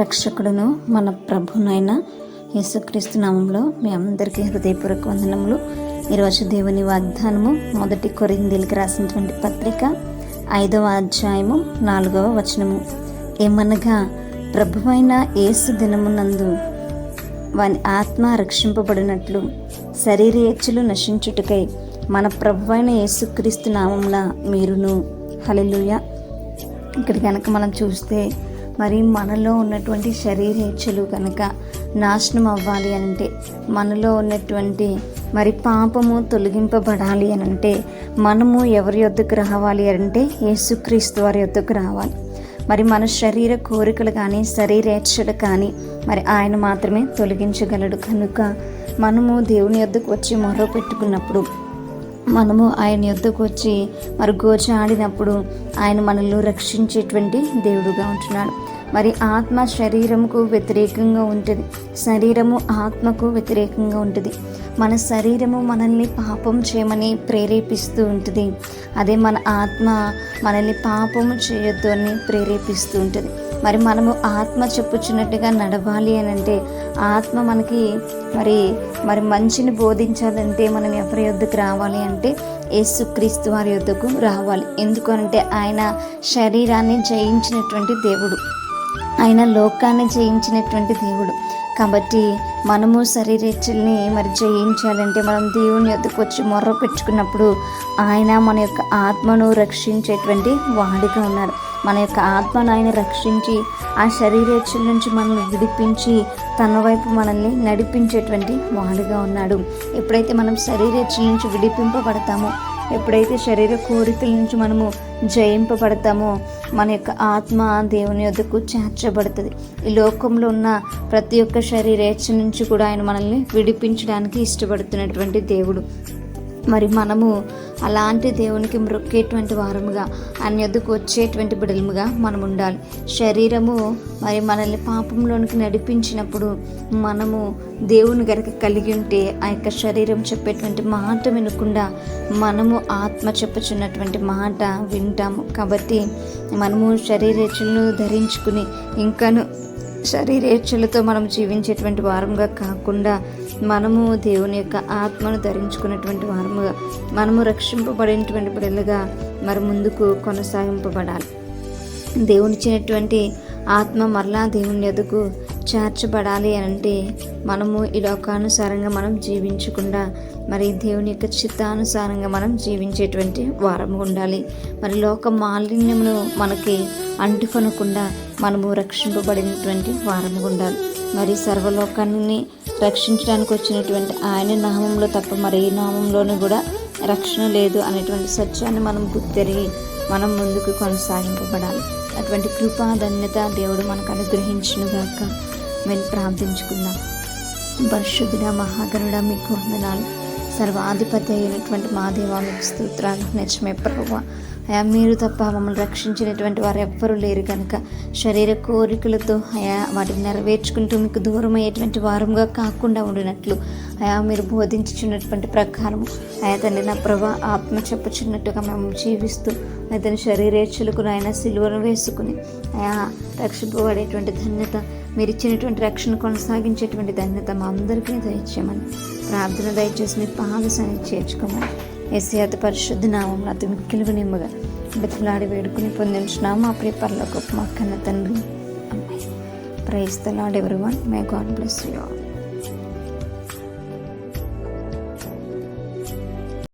రక్షకుడును మన ప్రభునైన యేసుక్రీస్తు నామంలో మీ అందరికీ హృదయపూర్వక వందనములు. ఈరోజు దేవుని వాగ్దానము మొదటి కొరిందీలకు రాసినటువంటి పత్రిక ఐదవ అధ్యాయము నాలుగవ వచనము. ఏమనగా ప్రభువైన యేసు దినమునందు వాని ఆత్మ రక్షింపబడినట్లు శరీరేచ్ఛలు నశించుటకై మన ప్రభువైన యేసుక్రీస్తు నామంలా మీరును. హలెలుయ ఇక్కడ కనుక మనం చూస్తే మరి మనలో ఉన్నటువంటి శరీరేచ్ఛలు కనుక నాశనం అవ్వాలి అని అంటే మనలో ఉన్నటువంటి మరి పాపము తొలగింపబడాలి అని అంటే మనము ఎవరి యొద్దకు రావాలి అంటే యేసుక్రీస్తు వారి యొద్దకు రావాలి. మరి మన శరీర కోరికలు కానీ శరీరేచ్ఛలు కానీ మరి ఆయన మాత్రమే తొలగించగలడు. కనుక మనము దేవుని యొద్దకు వచ్చి మొర్ర పెట్టుకున్నప్పుడు మనము ఆయన యొద్దకు వచ్చి మరి గోచాడినప్పుడు ఆయన మనల్ని రక్షించేటువంటి దేవుడుగా ఉంటున్నాడు. మరి ఆత్మ శరీరముకు వ్యతిరేకంగా ఉంటుంది. శరీరము ఆత్మకు వ్యతిరేకంగా ఉంటుంది. మన శరీరము మనల్ని పాపం చేయమని ప్రేరేపిస్తూ ఉంటుంది. అదే మన ఆత్మ మనల్ని పాపము చేయొద్దు అని ప్రేరేపిస్తూ ఉంటుంది. మరి మనము ఆత్మ చెప్పుచున్నట్టుగా నడవాలి అని అంటే ఆత్మ మనకి మరి మరి మంచిని బోధించాలంటే మనం ఎవరి యొద్దకు రావాలి అంటే యేసుక్రీస్తు వారి యొద్దకు రావాలి. ఎందుకనంటే ఆయన శరీరాన్ని జయించినటువంటి దేవుడు. ఆయన లోకాన్ని జయించినటువంటి దేవుడు. కాబట్టి మనము శరీరేచ్ఛల్ని మరి జయించాలంటే మనం దేవుని యొద్దకు వచ్చి మొర్ర పెట్టుకున్నప్పుడు ఆయన మన యొక్క ఆత్మను రక్షించేటువంటి వాడిగా ఉన్నాడు. మన యొక్క ఆత్మను ఆయన రక్షించి ఆ శరీరేచ్ఛల నుంచి మనల్ని విడిపించి తన వైపు మనల్ని నడిపించేటువంటి వాడుగా ఉన్నాడు. ఎప్పుడైతే మనం శరీరేచ్ఛల నుంచి విడిపింపబడతామో ఎప్పుడైతే శరీర కోరికల నుంచి మనము జయింపబడతామో మన యొక్క ఆత్మ దేవుని యొద్దకు చేర్చబడుతుంది. ఈ లోకంలో ఉన్న ప్రతి ఒక్క శరీరేచ్ఛ నుంచి కూడా ఆయన మనల్ని విడిపించడానికి ఇష్టపడుతున్నటువంటి దేవుడు. మరి మనము అలాంటి దేవునికి మొక్కేటువంటి వారముగా అన్యదుకు వచ్చేటువంటి బిడలముగా మనం ఉండాలి. శరీరము మరి మనల్ని పాపంలోనికి నడిపించినప్పుడు మనము దేవుని గనక కలిగి ఉంటే ఆ యొక్క శరీరం చెప్పేటువంటి మాట వినకుండా మనము ఆత్మ చెప్పుచున్నటువంటి మాట వింటాము. కాబట్టి మనము శరీరేచ్ఛలను ధరించుకుని ఇంకాను శరీరేచ్ఛలతో మనం జీవించేటువంటి వారంగా కాకుండా మనము దేవుని యొక్క ఆత్మను ధరించుకున్నటువంటి వారముగా మనము రక్షింపబడినటువంటి బిడ్డలుగా మరి ముందుకు కొనసాగింపబడాలి. దేవునిచ్చినటువంటి ఆత్మ మరలా దేవుని ఎదుగు చేర్చబడాలి అంటే మనము ఈ లోకానుసారంగా మనం జీవించకుండా మరి దేవుని యొక్క చిత్తానుసారంగా మనం జీవించేటువంటి వారం ఉండాలి. మరి లోక మాలిన్యమును మనకి అంటుకొనకుండా మనము రక్షింపబడినటువంటి వారం ఉండాలి. మరి సర్వలోకాన్ని రక్షించడానికి వచ్చినటువంటి ఆయన నామంలో తప్ప మరి ఏ నామంలోనూ కూడా రక్షణ లేదు అనేటువంటి సత్యాన్ని మనం గుర్తెరిగి మనం ముందుకు కొనసాగింపబడాలి. అటువంటి కృపా ధన్యత దేవుడు మనకు అనుగ్రహించునుగాక. మేము ప్రార్థించుకుందాం. పరిశుద్ధుడ మహాగరుడ మీకు వందనాలు. సర్వాధిపతి అయినటువంటి మా దేవా మీకు స్తోత్రాలు. నిజమే ప్రభు అయా మీరు తప్ప మమ్మల్ని రక్షించినటువంటి వారు ఎవ్వరూ లేరు కనుక. శరీర కోరికలతో అయా వాటిని నెరవేర్చుకుంటూ మీకు దూరం అయ్యేటువంటి వారంగా కాకుండా ఉండినట్లు. అయా మీరు బోధించుచున్నటువంటి ప్రకారం అయా తండ్రి నా ప్రభా ఆత్మ చెప్పుచున్నట్టుగా మేము జీవిస్తూ అతని శరీరేచ్ఛలకు ఆయన సిలువను వేసుకుని అయా రక్షింపబడేటువంటి ధన్యత మీరు ఇచ్చినటువంటి రక్షణ కొనసాగించేటువంటి ధన్యత మా అందరికీ దయచేయమని ప్రార్థన దయచేసి మీ పాదశాన్ని చేర్చుకోమని ఎస్యాత పరిశుద్ధ నామం అతి మిక్కిలుగు నిమ్మగా బతిలాడి వేడుకుని పొందించినాము మా ప్రియ పర్లో గొప్ప మా కన్న తండ్రి అమ్మాయి praise the Lord everyone may God bless you all